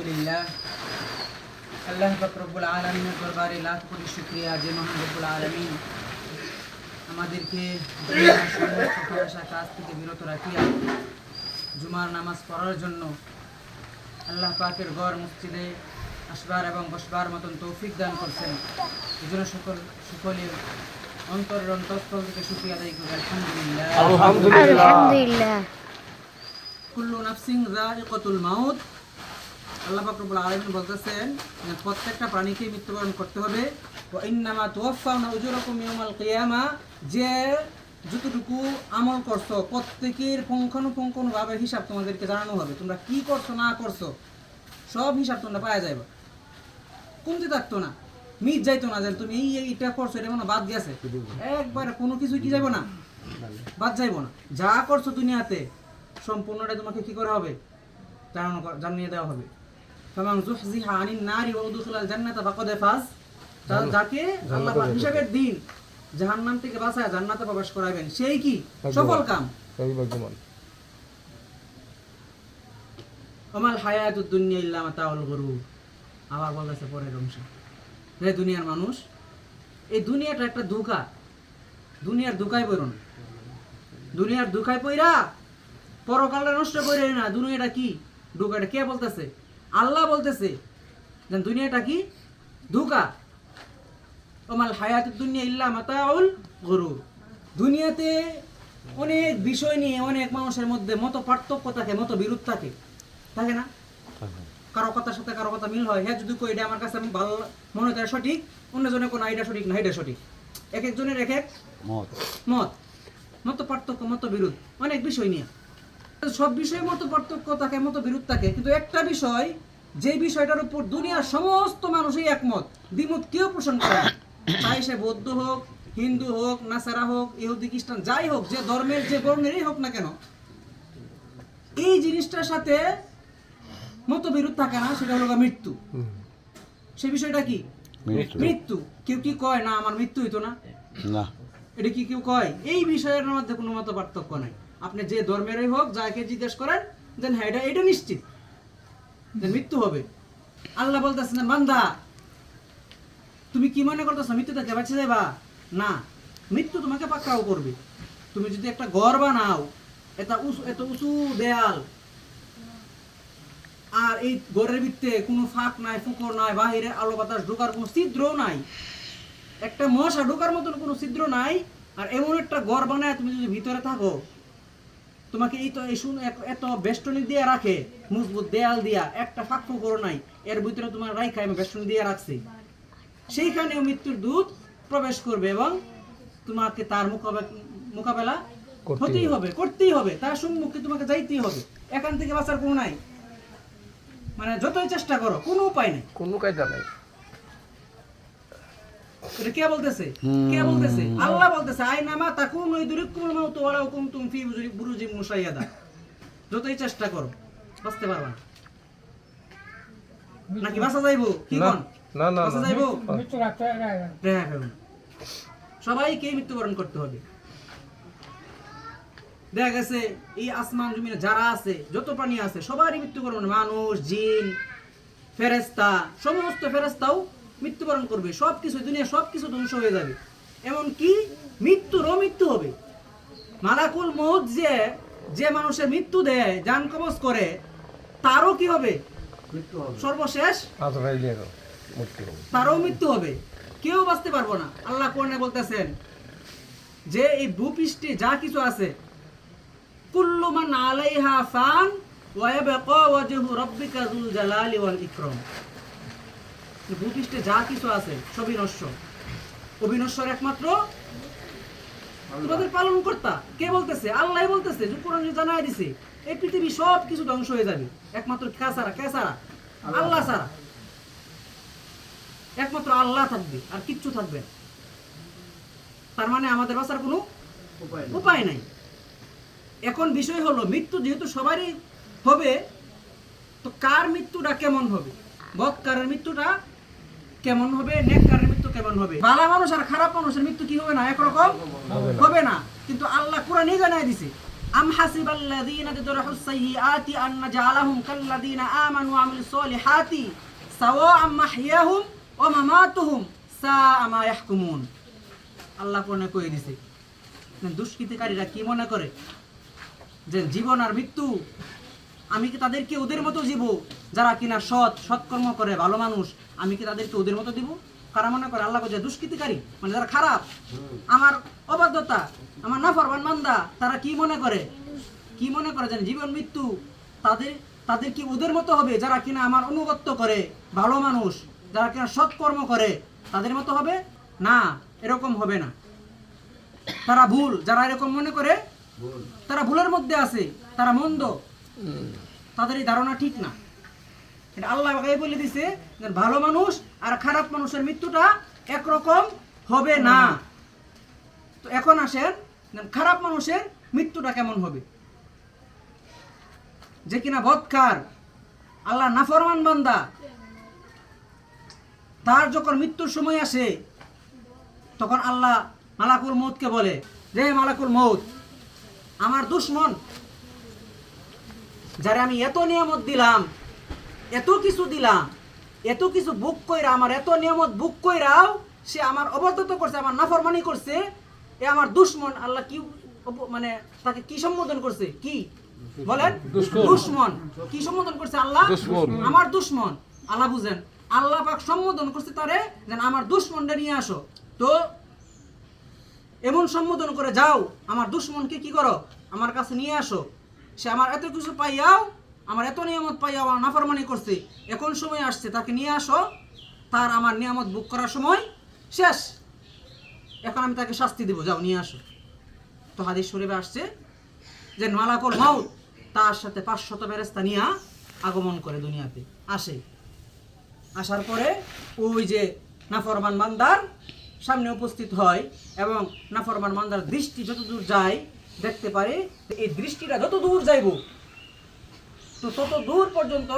আলহামদুলিল্লাহ। আল্লাহ ফকরবুল আলমিনের দরবারে লাখ কোটি শুক্রিয়া যে মহান রব্বুল আলমিন। আমাদেরকে সমস্ত কাজ থেকে বিরত রাখিয়া জুমার নামাজ পড়ার জন্য আল্লাহ পাকের গড় মসজিদে আসবার এবং বসবার মতন তৌফিক দান করছেন। এই জন্য সকল সকলে অন্তরের অন্তঃস্থল থেকে শুক্রিয়া আদায় করি আলহামদুলিল্লাহ। আলহামদুলিল্লাহ। কুল্লু নাফসিং যায়িকাতুল মাউত। আল্লাহ পাক রব্বুল বলতেছেন প্রত্যেকটা প্রাণীকে মৃত্যুবরণ করতে হবে। ইন্নামা তুওয়াফাউনা উজুরাকুম ইয়াউমাল কিয়ামা। যে যতটুকু আমল করছ, প্রত্যেকের পুঙ্খানুপুঙ্খানুভাবে হিসাব তোমাদেরকে জানানো হবে। তোমরা কি করছ, না করছ, সব হিসাব তোমরা পাওয়া যাবে কমতে থাকতো না, মিট যাইতো না যে তুমি এই এইটা করছ, এটা মনে বাদ গেছে। একবারে কোনো কিছু কি যাইবো না, বাদ যাইবো না। যা করছ দুনিয়াতে সম্পূর্ণটা তোমাকে কি করা হবে? জানানো জানিয়ে দেওয়া হবে। ফামান জুহজিহা আনিন নারি ওয়া উদখিলাল জান্নাতা ফাকাদ ফাজ যাকে আল্লাহ পাক হিসাবের দিন জাহান্নাম থেকে বাঁচায় জান্নাতে প্রবেশ করাবেন সেই কি? সফল কাম। আমাল হায়াতুদ দুনিয়া ইল্লা মাতাউল গুরুর আবার বলেছে পরের অংশ। দুনিয়ার মানুষ এই দুনিয়াটা একটা ধোঁকা। দুনিয়ার ধোঁকায় পড়ো না। দুনিয়ার ধোঁকায় পইরা পরকালটা নষ্ট করে না। দুনিয়াটা কি? ধোঁকাটা কে বলতেছে? আল্লাহ বলতেছে যে দুনিয়াটা কি? ধোঁকা। ওমাল হায়াতুদ দুনিয়া ইল্লা মাতাউল গুরুর। দুনিয়াতে অনেক বিষয় নিয়ে অনেক মানুষের মধ্যে মত পার্থক্য থাকে মত বিরোধ থাকে। থাকে না? কারও কথার সাথে কারও কথা মিল হয়। হ্যাঁ যদি কই এটা আমার কাছে ভালো মনে হয় সঠিক অন্যজনে কোনো এটা সঠিক না এটা সঠিক। এক একজনের এক এক মত। মত। মত পার্থক্য মত বিরোধ অনেক বিষয় নিয়ে। সব বিষয়ে মত পার্থক্য থাকে মত বিরোধ থাকে। কিন্তু একটা বিষয় যে বিষয়টার উপর দুনিয়ার সমস্ত মানুষই একমত দ্বিমত কেউ পোষণ করে। চাই সে বৌদ্ধ হোক হিন্দু হোক নাসারা হোক ইহুদি খ্রিস্টান যাই হোক যে ধর্মের যে বর্ণেরই হোক না কেন এই জিনিসটার সাথে মত বিরোধ থাকে না সেটা হলো মৃত্যু। সে বিষয়টা কি? মৃত্যু। কেউ কি কয় না আমার মৃত্যু হইতো না না। এটা কি কেউ কয়? এই বিষয়ের মধ্যে কোনো মত পার্থক্য নাই। আপনি যে ধর্মেরই হোক, যাকে জিজ্ঞেস করেন, দেন হ্যাঁ এটা এটা নিশ্চিত। যে মৃত্যু হবে। আল্লাহ বলতেছেন, বান্দা, তুমি কি মনে করতেছো মৃত্যু থেকে বাঁচে যাবা না। মৃত্যু তোমাকে পাক্কাও করবে। তুমি যদি একটা ঘর বানাও, এটা উঁচু এত উঁচু দেয়াল, আর এই ঘরের ভিত্তে কোনো ফাঁক নাই ফুকর নাই, বাহিরে আলো বাতাস ঢোকার কোনো ছিদ্রও নাই, একটা মশা ঢোকার মতন কোনো ছিদ্র নাই, আর এমন একটা ঘর বানায় তুমি যদি ভিতরে থাকো তোমাকে এই তো এই শুন এত- বেষ্টনী দিয়ে রাখে মজবুত দেয়াল দিয়া একটা ফাঁক ফুকর নাই। এর ভিতরে তোমার রাইখা আমি বেষ্টনী দিয়ে রাখছি। সেইখানেও মৃত্যুর দূত প্রবেশ করবে এবং তোমাকে তার মোকাবে- মোকাবেলা হতেই হবে। করতেই হবে। তার সম্মুখে তোমাকে যাইতেই হবে। এখান থেকে বাঁচার কোনো নাই। মানে যতই চেষ্টা করো কোনো উপায় নেই। কোনো কায়দা নাই। এটা কে বলতেছে? কে বলতেছে? আল্লাহ বলতেছে আই নামা তাকুন ওই দুরিকুমুল মাউত ওয়ালাউ কুনতুম ফি বুজুরি- মুশাইয়াদা যতই চেষ্টা করো বাঁচতে পারবা না। নাকি বাঁচা যাইবো? কি কোন? না, না, বাঁচা যাইবো? রেহা খাবে না। সবাইকে মৃত্যুবরণ করতে হবে। দেখা গেছে এই আসমান জমিনে যারা আছে যত প্রাণী আছে সবারই মৃত্যুবরণ। মানুষ জিন ফেরেস্তা সমস্ত ফেরেস্তাও মৃত্যুবরণ করবে সব কিছু দুনিয়া সব কিছু ধ্বংস হয়ে যাবে। এমনকি মৃত্যুরও মৃত্যু হবে। মালাকুল মৌত যে যে মানুষের মৃত্যু দেয় জান কবজ করে তারও কি হবে। সর্বশেষ আজরাইলেরও মৃত্যু হবে। তারও মৃত্যু হবে। কেউ বাঁচতে পারব না। আল্লাহ কোরআনে বলতেছেন যে এই ভূপৃষ্ঠে যা কিছু আছে কুল্লু মান আলাইহা ফান ওয়া ইয়াবকা ওয়াজহু রাব্বিকা যুল জালালি ওয়াল ইকরাম। ভূপৃষ্ঠে যা কিছু আছে সবই নশ্বর অবিনশ্বর একমাত্র তোমাদের পালন কর্তা কে বলতেছে? আল্লাহ বলতেছে কোরআন জানাই দিছে এই পৃথিবী সব কিছু ধ্বংস হয়ে যাবে। একমাত্র কে কে আল্লাহ। ছাড়া। একমাত্র আল্লাহ থাকবে আর কিচ্ছু থাকবে তার মানে আমাদের বাঁচার কোনো উপায় নাই। এখন বিষয় হলো মৃত্যু যেহেতু সবারই হবে তো কার মৃত্যুটা কেমন হবে? বৎকারের মৃত্যুটা কেমন হবে? নেককারের মৃত্যু কেমন হবে? ভালো মানুষ আর খারাপ মানুষের মৃত্যু কি হবে না? একরকম? হবে না। কিন্তু আল্লাহ কোরআনই জানাই দিছে আম হাসিবাল্লাযীনা তাদরুহু সাইয়্যাতি আন নাজআলাহুম কাল্লাযীনা আমানু ওয়া আমিলুস সলিহাতি সাওয়াআম মাহইয়াহুম ওয়া মামাতুহুম সাআ মা ইয়াহকুমুন। আল্লাহ কোরআনে কয়ে দিছে দুষ্কৃতিকারীরা কি মনে করে যে জীবন আর মৃত্যু আমি কি তাদেরকে ওদের মতো জীব? যারা কিনা সৎ সৎকর্ম করে ভালো মানুষ আমি কি তাদেরকে ওদের মতো দিব কারা মনে করে? আল্লাহ যে দুষ্কৃতিকারী মানে যারা খারাপ। আমার অবাধ্যতা আমার না নাফরমান মান্দা তারা কি মনে করে? কি মনে করে জানেন জীবন মৃত্যু তাদের তাদের কি ওদের মতো হবে? যারা কিনা আমার অনুগত্য করে ভালো মানুষ যারা কিনা সৎকর্ম করে তাদের মতো হবে? না এরকম হবে না। তারা ভুল যারা এরকম মনে করে তারা ভুলের মধ্যে আছে তারা মন্দ। তাদের এই ধারণা ঠিক না। আল্লাহ আগে বলে দিছে যে ভালো মানুষ আর খারাপ মানুষের মৃত্যুটা একরকম হবে না। তো এখন আসেন খারাপ মানুষের মৃত্যুটা কেমন হবে? যে কিনা বৎকার, আল্লাহ নাফরমান বান্দা, তার যখন মৃত্যুর সময় আসে, তখন আল্লাহ মালাকুল মৌতকে বলে যে মালাকুল মৌত আমার দুশ্মন যারা আমি এত নিয়ামত দিলাম এত কিছু দিলাম এত কিছু বুক কইরা আমার এত নিয়ামত বুক কইরাও সে আমার অবদ্ধত করছে আমার নাফরমানি করছে এ আমার দুশ্মন আল্লাহ কি মানে তাকে কি সম্বোধন করছে? কি? বলেন। দুশ্মন। কি সম্বোধন করছে আল্লাহ? আমার দুশ্মন। আল্লাহ বুঝেন। আল্লাহ পাক সম্বোধন করছে তারে যেন আমার দুশ্মনটা নিয়ে আসো। তো এমন সম্বোধন করে যাও আমার দুশ্মনকে কি করো? আমার কাছে নিয়ে আসো। সে আমার এত কিছু পাইয়াও, আমার এত নিয়ামত পাইয়াও আমার নাফরমানি করছে। এখন সময় আসছে, তাকে নিয়ে আসো। তার আমার নিয়ামত বুক করার সময় শেষ। এখন আমি তাকে শাস্তি দেবো, যাও নিয়ে আসো। তো হাদিস শরীফে আসছে যে মালাকুল মাউত তার সাথে পাঁচশত ফেরেস্তা নিয়ে আগমন করে দুনিয়াতে। আসে। আসার পরে ওই যে নাফরমান মান্দার সামনে উপস্থিত হয় এবং নাফরমান মান্দার দৃষ্টি যতদূর যায় দেখতে পারে, এই দৃষ্টিটা যত দূর যাইব, তো তত দূর পর্যন্ত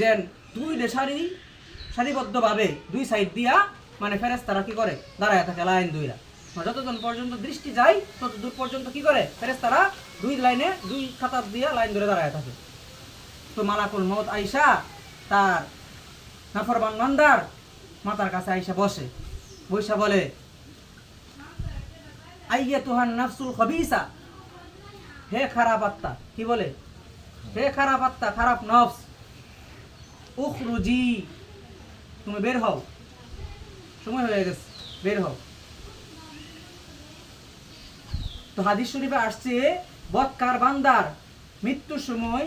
যেন দুই সারি সারিবদ্ধভাবে দুই সাইড দিয়া মানে ফেরেস তারা কি করে? দাঁড়ায় থাকে লাইন দুইরা। যতজন পর্যন্ত দৃষ্টি যায়, তত দূর পর্যন্ত কি করে? ফেরেস তারা দুই লাইনে, দুই খাতার দিয়া লাইন ধরে দাঁড়ায় থাকে। তো মালাকুল মত আইসা তার নাফরবান বান্দার মাতার কাছে আইসা বসে। বৈশা বলে আইয়া তোহান নাফসুল খবিসা? হে খারাপ আত্মা, কি বলে? হে খারাপ আত্মা, খারাপ নফস, উখরুজি, তুমি বের হও। সময় হয়ে গেছে, বের হও। তো হাদিস শরীফে আসছে, বৎকার বান্দার মৃত্যুর সময়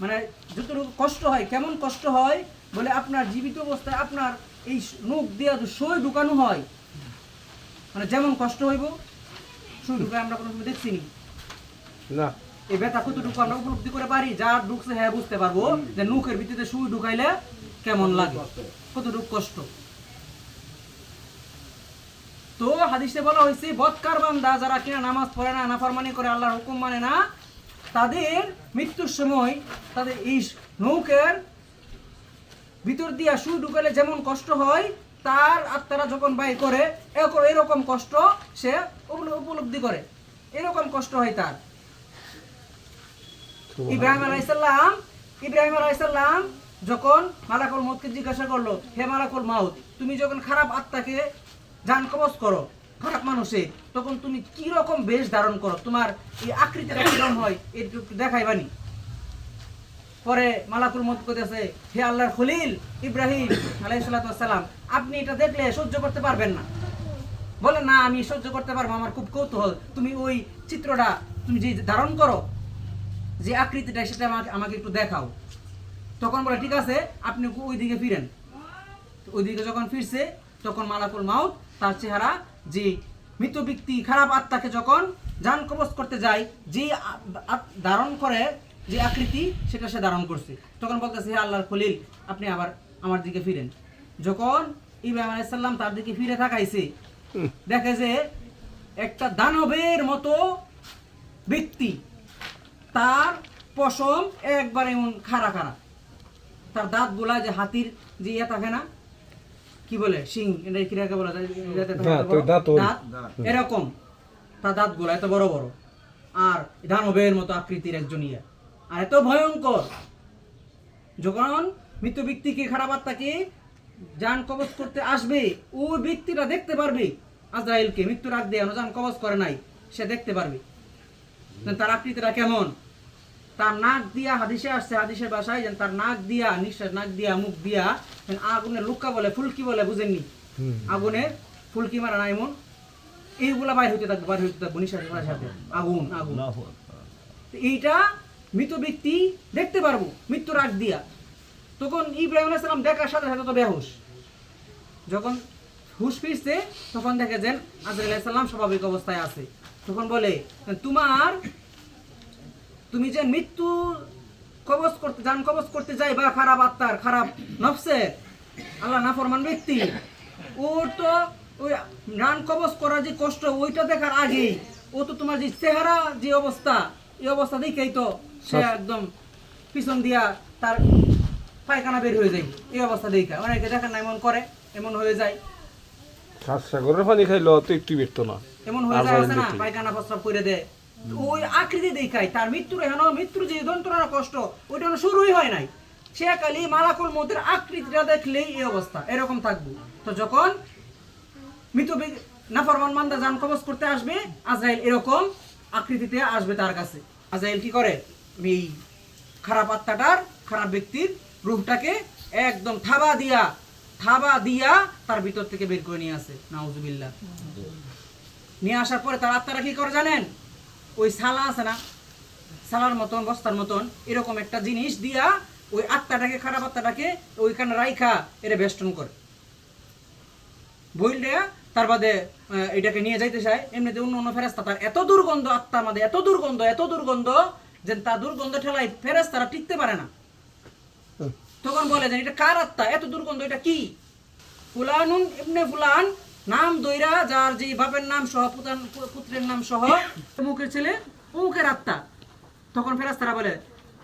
মানে যতটুকু কষ্ট হয়, কেমন কষ্ট হয়, বলে আপনার জীবিত অবস্থায় আপনার এই মুখ দিয়ে সই ঢুকানো হয়। মানে যেমন কষ্ট হইব, সই ঢুকায় আমরা কোনো সময় দেখছি নি। না। এই ব্যথা কতটুকু আমরা উপলব্ধি করে পারি? যার ঢুকছে হ্যাঁ বুঝতে পারব। যে ভিত্তিতে ঢুকাইলে কেমন লাগে? কতটুকু কষ্ট? তো হাদিসে বলা হয়েছে, বৎকার বান্দা যারা কিনা নামাজ পড়ে না, নাফরমানি করে, আল্লাহর হুকুম মানে না, তাদের মৃত্যুর সময় তাদের এই নৌকের ভিতর দিয়া সুই ঢুকালে যেমন কষ্ট হয়, তার আত্মারা যখন বাই করে, এরকম কষ্ট সে উপলব্ধি করে। এরকম কষ্ট হয় তার। ইব্রাহিম আলাইসাল্লাম ইব্রাহিম আলাইসাল্লাম যখন মালাকুল মৌতকে জিজ্ঞাসা করল, হে মালাকুল মাউত, তুমি যখন খারাপ আত্মাকে জান কবজ করো, খারাপ মানুষে, তখন তুমি কি রকম বেশ ধারণ করো? তোমার এই আকৃতিটা কীরকম হয়, একটু একটু দেখাইবানি। পরে মালাকুল মত করতেছে হে আল্লাহর খলিল, ইব্রাহিম আলাইসাল্লাম আপনি এটা দেখলে সহ্য করতে পারবেন না। বলে, না, আমি সহ্য করতে পারব, আমার খুব কৌতূহল। তুমি ওই চিত্রটা তুমি যে ধারণ করো যে আকৃতিটা সেটা আমাকে আমাকে একটু দেখাও। তখন বলে ঠিক আছে আপনি ওই দিকে ফিরেন। ওইদিকে যখন ফিরছে তখন মালাকুল মাউত তার চেহারা যে মৃত ব্যক্তি খারাপ আত্মাকে যখন যান কবচ করতে যায় যে ধারণ করে যে আকৃতি সেটা সে ধারণ করছে। তখন বলতেছে হে আল্লাহর খলিল আপনি আবার আমার দিকে ফিরেন। যখন ইব্রাহিম আলাইসাল্লাম তার দিকে ফিরে থাকাইছে দেখে যে একটা দানবের মতো ব্যক্তি তার পশম একবারে খাড়া খাড়া। তার দাঁত দাঁতগুলা যে হাতির যে ইয়ে থাকে না কি বলে শিং এটা কিরাকে বলা? যায় এরকম। তার দাঁত দাঁতগুলা এত বড় বড়। আর দানবের মতো আকৃতির একজন ইয়া। আর এত ভয়ঙ্কর। যখন মৃত ব্যক্তিকে খারাপ আত্মাকে যান কবচ করতে আসবে ওই ব্যক্তিটা দেখতে পারবে আজরাইলকে মৃত্যু রাখ দিয়ে যান কবচ করে নাই সে দেখতে পারবে। তার আকৃতিটা কেমন? তার নাক দিয়া হাদিসে আসছে হাদিসে বাসায় যেন তার নাক দিয়া নিঃশ্বাস নাক দিয়া মুখ দিয়া আগুনে লুকা বলে ফুলকি বলে বুঝেননি? আগুনে ফুলকি মারা নাই মন এইগুলা বাইর হইতে থাকবে বাইর হইতে থাকব নিঃশ্বাস সাথে আগুন আগুন। এইটা মৃত ব্যক্তি দেখতে পারব মৃত্যু রাগ দিয়া। তখন ইব্রাহিম সালাম দেখার সাথে সাথে তো বেহুশ। যখন হুশ ফিরছে তখন দেখে যেন আজরাইল সালাম স্বাভাবিক অবস্থায় আছে। তখন বলে তোমার তুমি যে মৃত্যু কবজ করতে যান কবজ করতে যাই বা খারাপ আত্মার খারাপ নফসে আল্লাহ নাফরমান ব্যক্তি। ওর তো ওই নান কবজ করার যে কষ্ট ওইটা দেখার আগেই ও তো তোমার যে চেহারা যে অবস্থা এই অবস্থা দেখেই তো সে একদম পিছন দিয়া তার পায়খানা বের হয়ে যায়। এই অবস্থা দেখা। অনেকে দেখেন না এমন করে এমন হয়ে যায়। শ্বাস সাগরের পানি খাইলো তো একটু ব্যক্ত না। এমন হয়ে যায় না পায়খানা প্রস্রাব করে দেয়। ওই আকৃতি দেখায়, তার মৃত্যুর হেন মৃত্যুর যে যন্ত্রণার কষ্ট, ওইটা শুরুই হয় নাই। সে কালি মালাকুল মতের আকৃতিটা দেখলেই এই অবস্থা, এরকম থাকব। তো যখন মৃত নাফরমান মান্দা যান করতে আসবে, আজরাইল এরকম আকৃতিতে আসবে তার কাছে। আজরাইল কি করে? এই খারাপ আত্মাটার, খারাপ ব্যক্তির রূপটাকে একদম থাবা দিয়া থাবা দিয়া তার ভিতর থেকে বের করে নিয়ে আসে নাউজুবিল্লা নিয়ে আসার পরে তার আত্মারা কি করে জানেন? ওই সালা আছে না সালার মতন বস্তার মতন এরকম একটা জিনিস দিয়া ওই আত্মাটাকে খারাপ আত্মাটাকে ওইখানে রাইখা এর বেষ্টন করে। বইল দেয়া তার বাদে এটাকে নিয়ে যাইতে চায়। এমনিতে অন্য অন্য ফেরাস্তা তার এত দুর্গন্ধ আত্মা আমাদের এত দুর্গন্ধ এত দুর্গন্ধ যে তা দুর্গন্ধ ঠেলায় ফেরাস্তারা টিকতে পারে না। তখন বলে যে এটা কার আত্মা? এত দুর্গন্ধ এটা কি? ফুলানুন এমনি ফুলান নাম দৈরা যার যে বাপের নাম সহ পুত্রের নাম সহ মুখের ছেলে, অমুকের আত্মা। তখন ফেরাস্তারা বলে,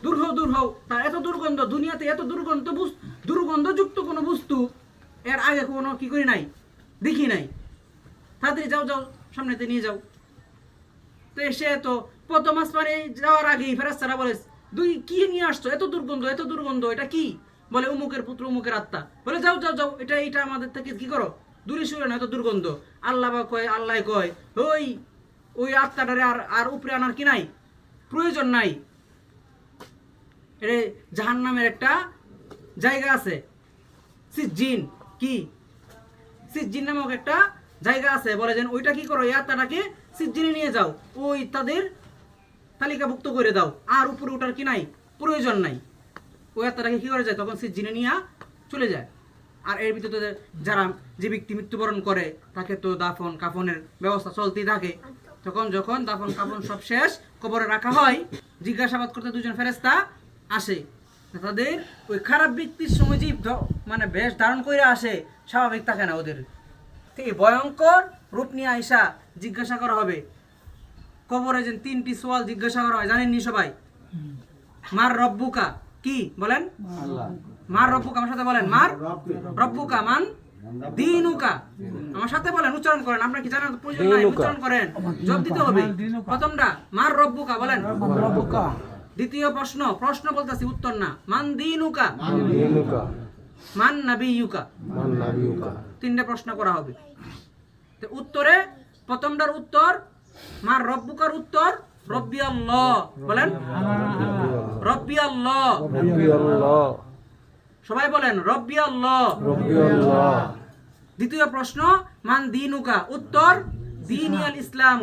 দূর হও দূর হও। তা এত দুর্গন্ধ, দুনিয়াতে এত দুর্গন্ধ দুর্গন্ধযুক্ত কোনো বস্তু এর আগে কোনো কি করি নাই, দেখি নাই। তাদের যাও যাও, সামনেতে নিয়ে যাও। তো এসে তো প্রথম পরে যাওয়ার আগেই ফেরাস্তারা বলে, দুই কি নিয়ে আসছো? এত দুর্গন্ধ এত দুর্গন্ধ, এটা কি? বলে উমুকের পুত্র উমুকের আত্মা। বলে, যাও যাও যাও, এটা এটা আমাদের থেকে কি করো? দূরে শুয়ে না তো দুর্গন্ধ। আল্লাহ বা কয়, আল্লাহ কয় ওই ওই আত্মাটারে আর আর উপরে আনার কি নাই? প্রয়োজন নাই। এটা জাহান নামের একটা জায়গা আছে। সিজিন কি? সিজিন নামক একটা জায়গা আছে। বলে যেন ওইটা কি করো, এই আত্মাটাকে সিজিনে নিয়ে যাও। ওই তাদের তালিকাভুক্ত করে দাও। আর উপরে ওঠার কি নাই? প্রয়োজন নাই। ওই আত্মাটাকে কি করা যায়? তখন সিজিনে নিয়ে চলে যায়। আর এর ভিতরে যারা যে ব্যক্তি মৃত্যুবরণ করে তাকে তো দাফন কাফনের ব্যবস্থা চলতেই থাকে। তখন যখন দাফন কাফন সব শেষ কবরে রাখা হয় জিজ্ঞাসাবাদ করতে দুজন ফেরেস্তা আসে। তাদের ওই খারাপ ব্যক্তির সময় মানে বেশ ধারণ করে আসে স্বাভাবিক থাকে না ওদের। ঠিক ভয়ঙ্কর রূপ নিয়ে আইসা জিজ্ঞাসা করা হবে। কবরে যে তিনটি সোয়াল জিজ্ঞাসা করা হয় জানেননি সবাই? মার রব্বুকা কি বলেন? আল্লাহ মার রব্বুকা আমার সাথে বলেন মার রব্বুকা মান দিনুকা। আমার সাথে বলেন উচ্চারণ করেন আপনার কি জানেন প্রয়োজন নাই উচ্চারণ করেন দিতে হবে। প্রথমটা মার রব্বুকা বলেন। রব্বুকা। দ্বিতীয় প্রশ্ন প্রশ্ন উত্তর না। মান দিনুকা। মান নাবিয়ুকা। মান নাবিয়ুকা। তিনটা প্রশ্ন করা হবে। তো উত্তরে প্রথমটার উত্তর মার রব্বুকার উত্তর রব্বি আল্লাহ বলেন? রব্বি আল্লাহ রব্বি আল্লাহ সবাই বলেন রব্বি আল্লাহ। দ্বিতীয় প্রশ্ন মান দিনুকা? উত্তর দিন ইসলাম।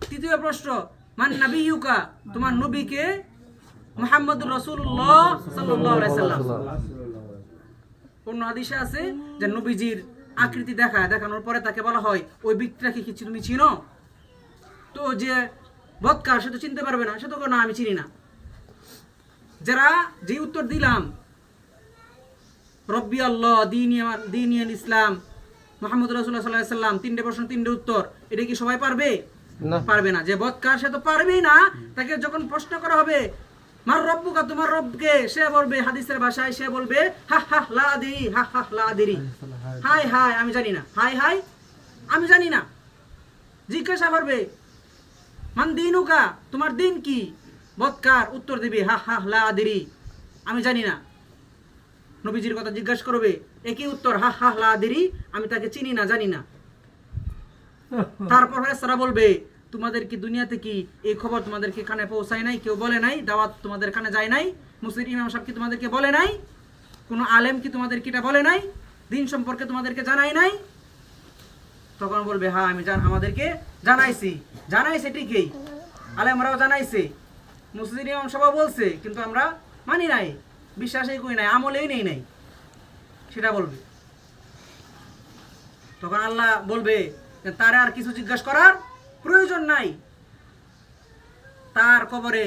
তৃতীয় প্রশ্ন মান নবীকা তোমার নবীকে মোহাম্মদ রসুল্লাহ সাল্লাম। অন্য আদিশা আছে যে নবীজির আকৃতি দেখা দেখানোর পরে তাকে বলা হয় ওই ব্যক্তিটাকে কি তুমি চিনো তো যে বৎকার সে তো চিনতে পারবে না সে তো না আমি চিনি না। যারা যে উত্তর দিলাম রব্বি আল্লাহ দিন দিনিয়ান ইসলাম মোহাম্মদ রসুল্লাহ সাল্লাহ সাল্লাম তিনটে প্রশ্ন তিনটে উত্তর এটা কি সবাই পারবে? পারবে না। যে বৎকার সে তো পারবেই না তাকে যখন প্রশ্ন করা হবে মার রব্বুকা তোমার রবকে সে বলবে হাদিসের ভাষায় সে বলবে হা হা লা হা হা লা দিরি হাই হাই আমি জানি না। হাই হাই আমি জানি না। জিজ্ঞাসা করবে মান দিনুকা তোমার দিন কি? বৎকার উত্তর দেবে, হা হা, লা আদেরি আমি জানি না। নবীজির কথা জিজ্ঞাসা করবে, একই উত্তর, হা হা, লা আদেরি আমি তাকে চিনি না, জানি না। তারপর ফেরেশতারা বলবে, তোমাদের কি দুনিয়াতে কি এই খবর তোমাদেরকে কানে পৌঁছায় নাই, কেউ বলে নাই, দাওয়াত তোমাদের কানে যায় নাই, মুসলিম ইমাম সাহেব কি তোমাদেরকে বলে নাই, কোনো আলেম কি তোমাদের কি এটা বলে নাই, দিন সম্পর্কে তোমাদেরকে জানাই নাই? তখন বলবে হ্যাঁ আমি জান আমাদেরকে জানাইছি। জানাইছে ঠিকই। আলেমরাও জানাইছে। মুসলিম ইমাম সবাই বলছে, কিন্তু আমরা মানি নাই, বিশ্বাসই করি নাই, আমলেই নেই নাই। সেটা বলবে। তখন আল্লাহ বলবে তার আর কিছু জিজ্ঞাসা করার প্রয়োজন নাই। তার কবরে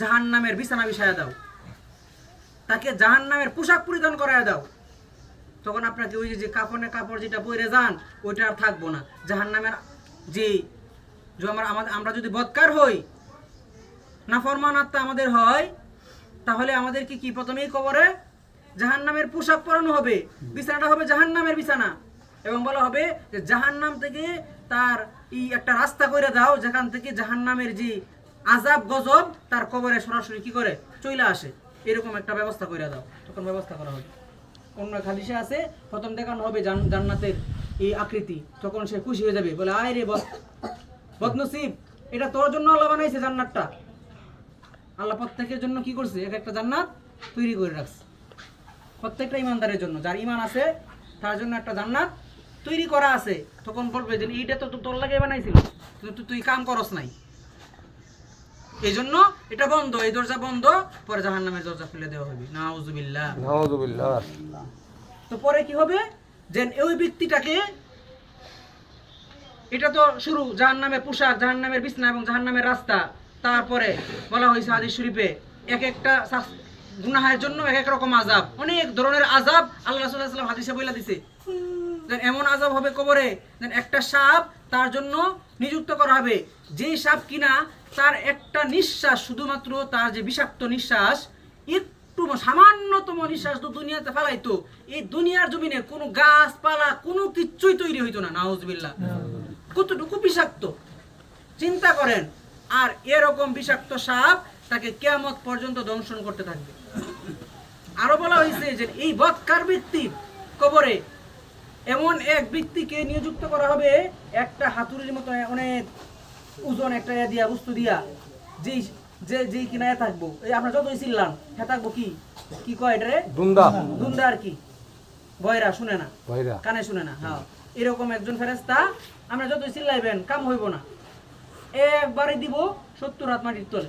জাহান নামের বিছানা বিছায়া দাও। তাকে জাহান নামের পোশাক পরিধান করায় দাও। তখন আপনাকে ওই যে কাপড়ে কাপড় যেটা পরে যান, ওইটা আর থাকব না। জাহান নামের যে আমরা যদি বৎকার হই না ফরমান আত্মা আমাদের হয়, তাহলে আমাদেরকে কি প্রথমেই কবরে জাহান নামের পোশাক পরানো হবে? বিছানাটা হবে জাহান নামের বিছানা। এবং বলা হবে যে জাহান নাম থেকে তার ই একটা রাস্তা করে দাও, যেখান থেকে জাহান নামের যে আজাব গজব, তার কবরে সরাসরি কি করে? চলে আসে। এরকম একটা ব্যবস্থা করে দাও। তখন ব্যবস্থা করা হবে। অন্য হাদিসে আছে, প্রথম দেখানো হবে জান্নাতের এই আকৃতি। তখন সে খুশি হয়ে যাবে। বলে, আয় রে বদ বদনসিব, এটা তোর জন্য আল্লাহ বানাইছে জান্নাতটা। আল্লাহ প্রত্যেকের জন্য কি করছে? এক একটা জান্নাত তৈরি করে রাখছে। প্রত্যেকটা ইমানদারের জন্য। যার ইমান আছে তার জন্য একটা জান্নাত তৈরি করা আছে। তখন বলবে যে এইটা তো তোর লাগে বানাইছিল। কিন্তু তুই কাম করস নাই। এই জন্য এটা বন্ধ। এই দরজা বন্ধ পরে জাহান নামের দরজা খুলে দেওয়া হবে। নাউজুবিল্লাহ। নাউজুবিল্লাহ। তো পরে কি হবে? যে ওই ব্যক্তিটাকে এটা তো শুরু জাহান নামের পোশাক জাহান নামের বিছনা এবং জাহান নামের রাস্তা। তারপরে বলা হয়েছে হাদিস শরীফে, এক একটা গুনাহের জন্য এক এক রকম আজাব অনেক ধরনের আজাব আল্লাহ সাল্লাল্লাহু হাদিসে বইলা দিছে। যেন এমন আজাব হবে কবরে যেন একটা সাপ তার জন্য নিযুক্ত করা হবে। যেই সাপ কিনা তার একটা নিঃশ্বাস, শুধুমাত্র তার যে বিষাক্ত নিঃশ্বাস, একটু সামান্যতম নিঃশ্বাস তো দুনিয়াতে ফেলাইতো। এই দুনিয়ার জমিনে কোনো গাছপালা, কোনো কিচ্ছুই তৈরি হইতো না, নাউজবিল্লাহ। কতটুকু বিষাক্ত? চিন্তা করেন। আর এরকম বিষাক্ত সাপ তাকে কেয়ামত পর্যন্ত দংশন করতে থাকবে। আরও বলা হয়েছে যে এই বৎকার ব্যক্তি কবরে এমন এক ব্যক্তিকে নিযুক্ত করা হবে একটা হাতুড়ির মতো অনেক ওজন একটা ইয়া দিয়া বস্তু দিয়া যেই যে যেই কিনা থাকব। এই আমরা যতই চিনলাম হ্যাঁ থাকব কি? কি কয় এটা রে? দুন্দা। দুন্দা আর কি? বয়রা শুনে না। কানে শুনে না হ্যাঁ। এরকম একজন ফেরেস্তা আমরা যতই চিল্লাইবেন কাম হইব না। একবারে দিব সত্তর হাত মাটির তলে।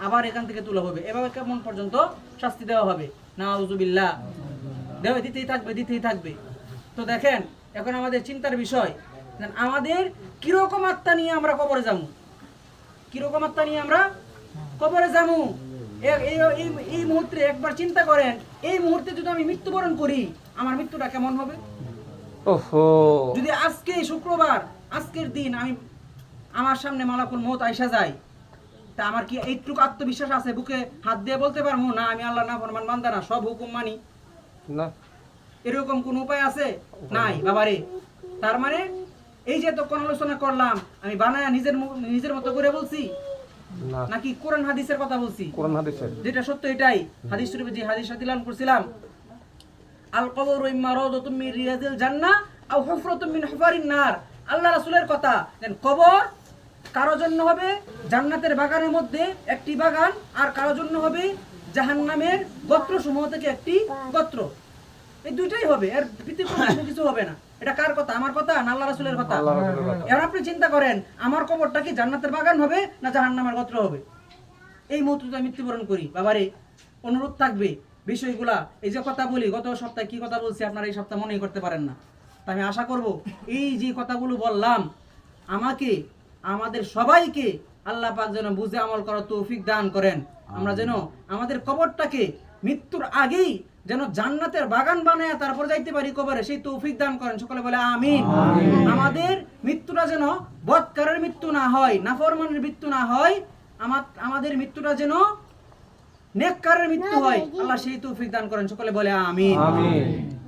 আবার এখান থেকে তোলা হবে। এভাবে কেমন পর্যন্ত শাস্তি দেওয়া হবে? না নাউজুবিল্লাহ। দেওয়া দিতেই থাকবে দিতেই থাকবে। তো দেখেন এখন আমাদের চিন্তার বিষয় আমাদের কীরকম আত্মা নিয়ে আমরা কবরে যাব? কীরকম আত্মা নিয়ে আমরা কবরে যাব? এই এই- এই মুহূর্তে একবার চিন্তা করেন এই মুহূর্তে যদি আমি মৃত্যুবরণ করি আমার মৃত্যুটা কেমন হবে? যদি আজকে শুক্রবার আজকের দিন আমি আমার সামনে মালাকুল মত আইসা যায়। তা আমার কি এইটুকু আত্মবিশ্বাস আছে? বুকে হাত দিয়ে বলতে পারব? না আমি আল্লাহ না ফরমান বান্দা না সব হুকুম মানি। না। এরকম কোন উপায় আছে? নাই বাবারে। তার মানে এই যে তখন আলোচনা করলাম আমি বানায় নিজের নিজের মতো করে বলছি? না। নাকি কোরআন হাদিসের কথা বলছি? কোরআন হাদিসের। যেটা সত্য এটাই। হাদিস শরীফে যে হাদিস দিলাম করছিলাম। আল কবরু ইম্মা রাউদাতুম মিন রিয়াজিল জান্নাহ আও হুফরাতুম মিন হুফারিন নার। আল্লাহ রাসূলের কথা দেন কবর কারও জন্য হবে জান্নাতের বাগানের মধ্যে একটি বাগান আর কারও জন্য হবে জাহান্নামের গোত্র সমূহ থেকে একটি গোত্র। এই দুইটাই হবে এর কোনো কিছু হবে না। এটা কার কথা? আমার কথা না আল্লাহ রাসূলের কথা? এবার আপনি চিন্তা করেন আমার কবরটা কি জান্নাতের বাগান হবে না জাহান্নামের গোত্র হবে? এই মুহূর্তে আমি মৃত্যুবরণ করি। বাবারে অনুরোধ থাকবে বিষয়গুলা। এই যে কথা বলি গত সপ্তাহে কি কথা বলছি আপনারা এই সপ্তাহে মনেই করতে পারেন না। তা আমি আশা করব এই যে কথাগুলো বললাম আমাকে আমাদের সবাইকে আল্লাহ পাক যেন বুঝে আমল করার তৌফিক দান করেন। আমরা যেন আমাদের কবরটাকে মৃত্যুর আগেই যেন জান্নাতের বাগান বানায় তারপর যাইতে পারি কবরে সেই তৌফিক দান করেন। সকলে বলে আমিন। আমাদের মৃত্যুটা যেন বৎকারের মৃত্যু না হয় নাফরমানের মৃত্যু না হয় আমার আমাদের মৃত্যুটা যেন নেককারের মৃত্যু হয়। আল্লাহ সেই তৌফিক দান করেন। সকলে বলে আমিন। আমিন।